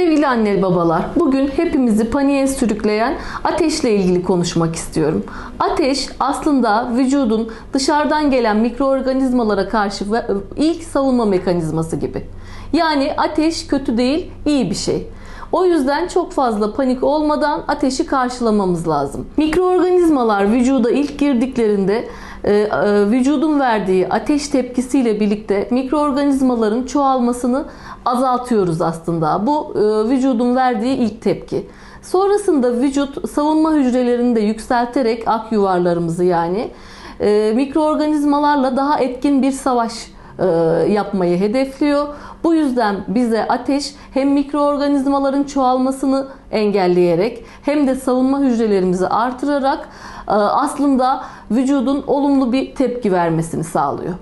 Sevgili anne babalar, bugün hepimizi paniğe sürükleyen ateşle ilgili konuşmak istiyorum. Ateş aslında vücudun dışarıdan gelen mikroorganizmalara karşı ve- ilk savunma mekanizması gibi. Yani ateş kötü değil, iyi bir şey. O yüzden çok fazla panik olmadan ateşi karşılamamız lazım. Mikroorganizmalar vücuda ilk girdiklerinde e, e, vücudun verdiği ateş tepkisiyle birlikte mikroorganizmaların çoğalmasını azaltıyoruz aslında. Bu e, vücudun verdiği ilk tepki. Sonrasında vücut savunma hücrelerini de yükselterek ak yuvarlarımızı yani e, mikroorganizmalarla daha etkin bir savaş e, yapmayı hedefliyor. Bu yüzden bize ateş hem mikroorganizmaların çoğalmasını engelleyerek hem de savunma hücrelerimizi artırarak e, aslında vücudun olumlu bir tepki vermesini sağlıyor.